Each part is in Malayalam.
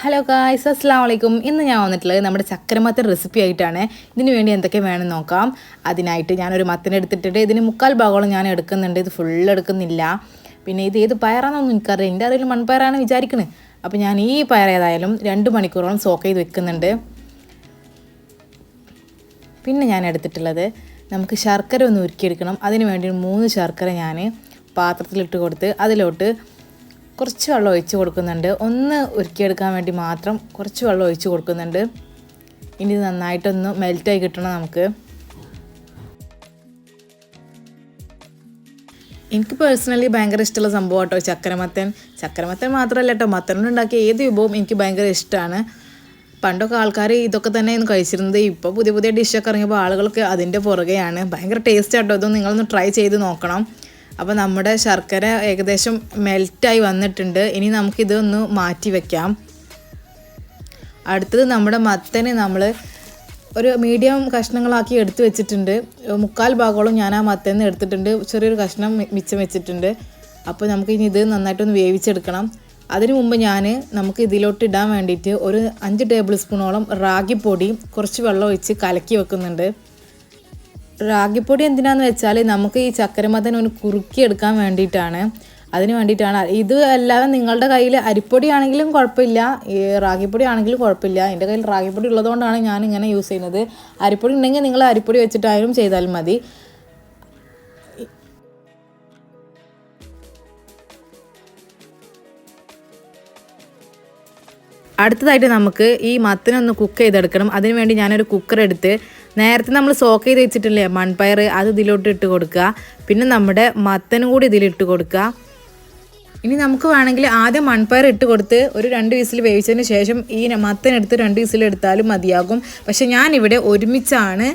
ഹലോ ഗായ്സ് അസ്സാം വലൈക്കും ഇന്ന് ഞാൻ വന്നിട്ടുള്ളത് നമ്മുടെ ചക്കരമത്തൻ റെസിപ്പി ആയിട്ടാണ്. ഇതിന് വേണ്ടി എന്തൊക്കെ വേണമെന്ന് നോക്കാം. അതിനായിട്ട് ഞാനൊരു മത്തൻ എടുത്തിട്ടുണ്ട്. ഇതിന് മുക്കാൽ ഭാഗമോളം ഞാൻ എടുക്കുന്നുണ്ട്. ഇത് ഫുൾ എടുക്കുന്നില്ല. പിന്നെ ഇത് ഏത് പയറാണെന്നൊന്നും എനിക്കറിയില്ല. എന്റെ അറിയില്ല മൺപയറാണ് വിചാരിക്കുന്നത് അപ്പോൾ ഞാൻ ഈ പയർ ഏതായാലും രണ്ട് മണിക്കൂറോളം സോക്ക് ചെയ്ത് വെക്കുന്നുണ്ട്. പിന്നെ ഞാൻ എടുത്തിട്ടുള്ളത് നമുക്ക് ശർക്കര ഒന്ന് ഉരുക്കിയെടുക്കണം. അതിന് വേണ്ടി മൂന്ന് ശർക്കര ഞാൻ പാത്രത്തിലിട്ട് കൊടുത്ത് അതിലോട്ട് കുറച്ച് വെള്ളം ഒഴിച്ച് കൊടുക്കുന്നുണ്ട്. ഒന്ന് ഉരുക്കിയെടുക്കാൻ വേണ്ടി മാത്രം കുറച്ച് വെള്ളം ഒഴിച്ച് കൊടുക്കുന്നുണ്ട്. ഇനി നന്നായിട്ടൊന്ന് മെൽറ്റായി കിട്ടണം നമുക്ക്. എനിക്ക് പേഴ്സണലി ഭയങ്കര ഇഷ്ടമുള്ള സംഭവം കേട്ടോ ചക്കരമത്തൻ. ചക്കരമത്തൻ മാത്രമല്ല കേട്ടോ മത്തനുണ്ടാക്കിയ ഏത് വിഭവം എനിക്ക് ഭയങ്കര ഇഷ്ടമാണ്. പണ്ടൊക്കെ ആൾക്കാർ ഇതൊക്കെ തന്നെയായിരുന്നു കഴിച്ചിരുന്നത്. ഇപ്പോൾ പുതിയ പുതിയ ഡിഷൊക്കെ ഇറങ്ങിയപ്പോൾ ആളുകൾക്ക് അതിന്റെ പുറകെയാണ്. ഭയങ്കര ടേസ്റ്റ് ആട്ടോ. ഇതൊന്നും നിങ്ങളൊന്ന് ട്രൈ ചെയ്ത് നോക്കണം. അപ്പോൾ നമ്മുടെ ശർക്കര ഏകദേശം മെൽറ്റായി വന്നിട്ടുണ്ട്. ഇനി നമുക്കിതൊന്ന് മാറ്റി വെക്കാം. അടുത്തത് നമ്മുടെ മത്തന് നമ്മൾ ഒരു മീഡിയം കഷ്ണങ്ങളാക്കി എടുത്തു വെച്ചിട്ടുണ്ട്. മുക്കാൽ ഭാഗത്തോളം ഞാൻ ആ മത്തന്ന് എടുത്തിട്ടുണ്ട്. ചെറിയൊരു കഷ്ണം മിച്ചം വെച്ചിട്ടുണ്ട്. അപ്പോൾ നമുക്ക് ഇനി ഇത് നന്നായിട്ടൊന്ന് വേവിച്ചെടുക്കണം. അതിനു മുമ്പ് ഞാൻ നമുക്ക് ഇതിലോട്ട് ഇടാൻ വേണ്ടിയിട്ട് ഒരു അഞ്ച് ടേബിൾ സ്പൂണോളം റാഗിപ്പൊടി കുറച്ച് വെള്ളം ഒഴിച്ച് കലക്കി വെക്കുന്നുണ്ട്. റാഗിപ്പൊടി എന്തിനാന്ന് വെച്ചാൽ നമുക്ക് ഈ ചക്കരമതൻ ഒന്ന് കുറുക്കിയെടുക്കാൻ വേണ്ടിയിട്ടാണ്. അതിന് വേണ്ടിയിട്ടാണ്. ഇത് അല്ലാതെ നിങ്ങളുടെ കയ്യിൽ അരിപ്പൊടി ആണെങ്കിലും കുഴപ്പമില്ല. ഈ റാഗിപ്പൊടി ആണെങ്കിലും കുഴപ്പമില്ല. എന്റെ കയ്യിൽ റാഗിപ്പൊടി ഉള്ളതുകൊണ്ടാണ് ഞാൻ ഇങ്ങനെ യൂസ് ചെയ്യുന്നത്. അരിപ്പൊടി ഉണ്ടെങ്കിൽ നിങ്ങൾ അരിപ്പൊടി വെച്ചിട്ടായാലും ചെയ്താലും മതി. അടുത്തതായിട്ട് നമുക്ക് ഈ മത്തനൊന്ന് കുക്ക് ചെയ്തെടുക്കണം. അതിന് വേണ്ടി ഞാനൊരു കുക്കർ എടുത്ത് നേരത്തെ നമ്മൾ സോക്ക് ചെയ്ത് വെച്ചിട്ടില്ലേ മൺപയർ അത് ഇതിലോട്ട് ഇട്ട് കൊടുക്കുക. പിന്നെ നമ്മുടെ മത്തനും കൂടി ഇതിലിട്ട് കൊടുക്കുക. ഇനി നമുക്ക് വേണമെങ്കിൽ ആദ്യം മൺപയർ ഇട്ട് കൊടുത്ത് ഒരു രണ്ട് വിസിൽ വേവിച്ചതിന് ശേഷം ഈ മത്തൻ എടുത്ത് രണ്ട് വിസിൽ എടുത്താലും മതിയാകും. പക്ഷെ ഞാനിവിടെ ഒരുമിച്ചാണ്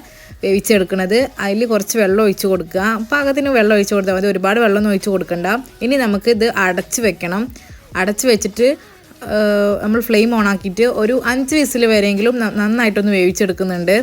വേവിച്ചെടുക്കുന്നത്. അതിൽ കുറച്ച് വെള്ളം ഒഴിച്ച് കൊടുക്കുക. പാകത്തിന് വെള്ളം ഒഴിച്ച് കൊടുത്താൽ മതി. ഒരുപാട് വെള്ളമൊന്നും ഒഴിച്ച് കൊടുക്കണ്ട. ഇനി നമുക്ക് ഇത് അടച്ച് വെക്കണം. അടച്ച് വെച്ചിട്ട് നമ്മൾ ഫ്ലെയിം ഓൺ ആക്കിയിട്ട് ഒരു അഞ്ച് വിസിൽ വരെയെങ്കിലും നന്നായിട്ടൊന്ന് വേവിച്ചെടുക്കുന്നുണ്ട്.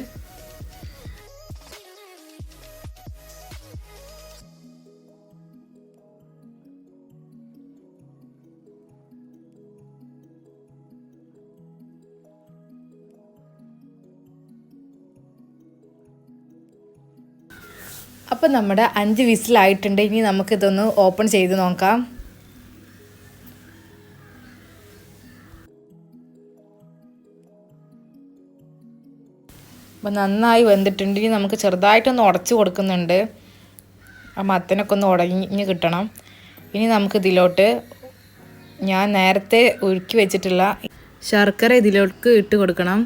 അപ്പം നമ്മുടെ അഞ്ച് വിസിലായിട്ടുണ്ട്. ഇനി നമുക്കിതൊന്ന് ഓപ്പൺ ചെയ്ത് നോക്കാം. അപ്പം നന്നായി വെന്തിട്ടുണ്ട്. ഇനി നമുക്ക് ചെറുതായിട്ടൊന്ന് ഉടച്ച് കൊടുക്കുന്നുണ്ട്. ആ മത്തനൊക്കെ ഒന്ന് ഉടഞ്ഞ് കിട്ടണം. ഇനി നമുക്ക് ഇതിലോട്ട് ഞാൻ നേരത്തെ ഉരുക്കി വെച്ചിട്ടുള്ള ശർക്കര ഇതിലോട്ട് ഇട്ട് കൊടുക്കണം.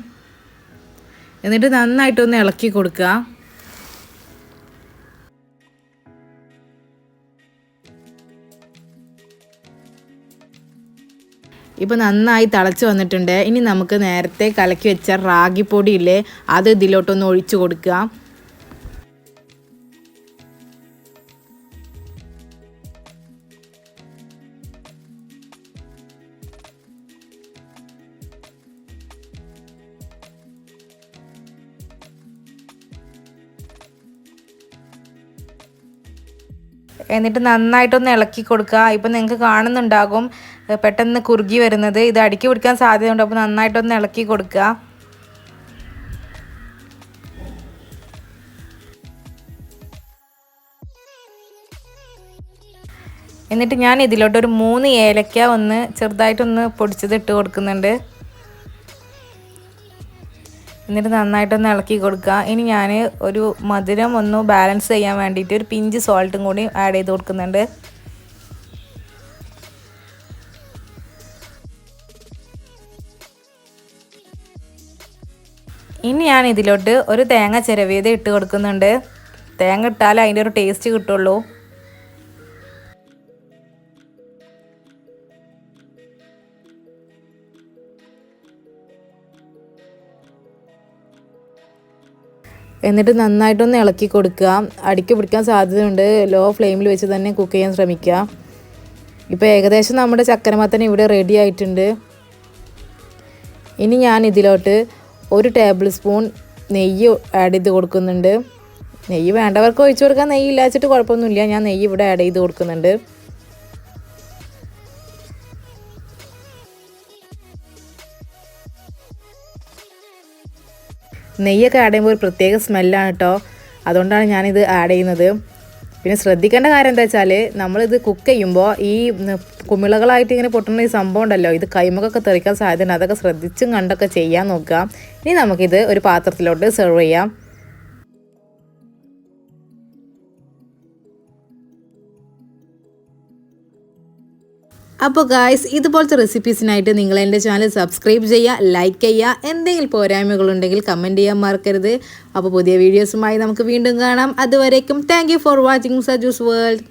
എന്നിട്ട് നന്നായിട്ടൊന്ന് ഇളക്കി കൊടുക്കുക. ഇപ്പോൾ നന്നായി തിളച്ച് വന്നിട്ടുണ്ട്. ഇനി നമുക്ക് നേരത്തെ കലക്കി വെച്ച റാഗിപ്പൊടി ഇല്ലേ അത് ഇതിലോട്ടൊന്ന് ഒഴിച്ചു കൊടുക്കുക. എന്നിട്ട് നന്നായിട്ടൊന്ന് ഇളക്കി കൊടുക്കുക. ഇപ്പം നിങ്ങൾക്ക് കാണുന്നുണ്ടാകും പെട്ടെന്ന് കുറുകി വരുന്നത്. ഇത് അടുക്കി പിടിക്കാൻ സാധ്യതയുണ്ട്. അപ്പോൾ നന്നായിട്ടൊന്ന് ഇളക്കി കൊടുക്കുക. എന്നിട്ട് ഞാൻ ഇതിലോട്ട് ഒരു മൂന്ന് ഏലക്ക ഒന്ന് ചെറുതായിട്ടൊന്ന് പൊടിച്ചത് ഇട്ട് കൊടുക്കുന്നുണ്ട്. എന്നിട്ട് നന്നായിട്ടൊന്ന് ഇളക്കി കൊടുക്കുക. ഇനി ഞാൻ ഒരു മധുരം ഒന്ന് ബാലൻസ് ചെയ്യാൻ വേണ്ടിയിട്ട് ഒരു പിഞ്ച് സോൾട്ടും കൂടി ആഡ് ചെയ്ത് കൊടുക്കുന്നുണ്ട്. ഇനി ഞാൻ ഇതിലോട്ട് ഒരു തേങ്ങ ചിരവിയത് ഇട്ട് കൊടുക്കുന്നുണ്ട്. തേങ്ങ ഇട്ടാൽ അതിന്റെ ഒരു ടേസ്റ്റ് കിട്ടുള്ളൂ. എന്നിട്ട് നന്നായിട്ടൊന്ന് ഇളക്കി കൊടുക്കുക. അടിക്ക് പിടിക്കാൻ സാധ്യതയുണ്ട്. ലോ ഫ്ലെയിമിൽ വെച്ച് തന്നെ കുക്ക് ചെയ്യാൻ ശ്രമിക്കുക. ഇപ്പോൾ ഏകദേശം നമ്മുടെ ചക്കരമത്തൻ ഇവിടെ റെഡി ആയിട്ടുണ്ട്. ഇനി ഞാൻ ഇതിലോട്ട് ഒരു ടേബിൾ സ്പൂൺ നെയ്യ് ആഡ് ചെയ്ത് കൊടുക്കുന്നുണ്ട്. നെയ്യ് വേണ്ടവർക്ക് ഒഴിച്ചു കൊടുക്കാൻ നെയ്യ് ഇല്ലാച്ചിട്ട് കുഴപ്പമൊന്നുമില്ല. ഞാൻ നെയ്യ് ഇവിടെ ആഡ് ചെയ്ത് കൊടുക്കുന്നുണ്ട്. നെയ്യൊക്കെ ആഡ് ചെയ്യുമ്പോൾ ഒരു പ്രത്യേക സ്മെല്ലാണ് കേട്ടോ അതുകൊണ്ടാണ് ഞാനിത് ആഡ് ചെയ്യുന്നത്. പിന്നെ ശ്രദ്ധിക്കേണ്ട കാര്യം എന്താ വെച്ചാൽ നമ്മളിത് കുക്ക് ചെയ്യുമ്പോൾ ഈ കുമിളകളായിട്ട് ഇങ്ങനെ പൊട്ടുന്ന ഈ സംഭവം ഉണ്ടല്ലോ ഇത് കൈമുഖൊക്കെ തെറിക്കാൻ സാധ്യതയുണ്ട്. അതൊക്കെ ശ്രദ്ധിച്ചും കണ്ടൊക്കെ ചെയ്യാൻ നോക്കുക. ഇനി നമുക്കിത് ഒരു പാത്രത്തിലോട്ട് സെർവ് ചെയ്യാം. അപ്പോൾ ഗായ്സ് ഇതുപോലത്തെ റെസിപ്പീസിനായിട്ട് നിങ്ങൾ എന്റെ ചാനൽ സബ്സ്ക്രൈബ് ചെയ്യുക ലൈക്ക് ചെയ്യുക എന്തെങ്കിലും പോരായ്മകളുണ്ടെങ്കിൽ കമന്റ് ചെയ്യാൻ മറക്കരുത്. അപ്പോൾ പുതിയ വീഡിയോസുമായി നമുക്ക് വീണ്ടും കാണാം. അതുവരേക്കും thank for watching Saju's world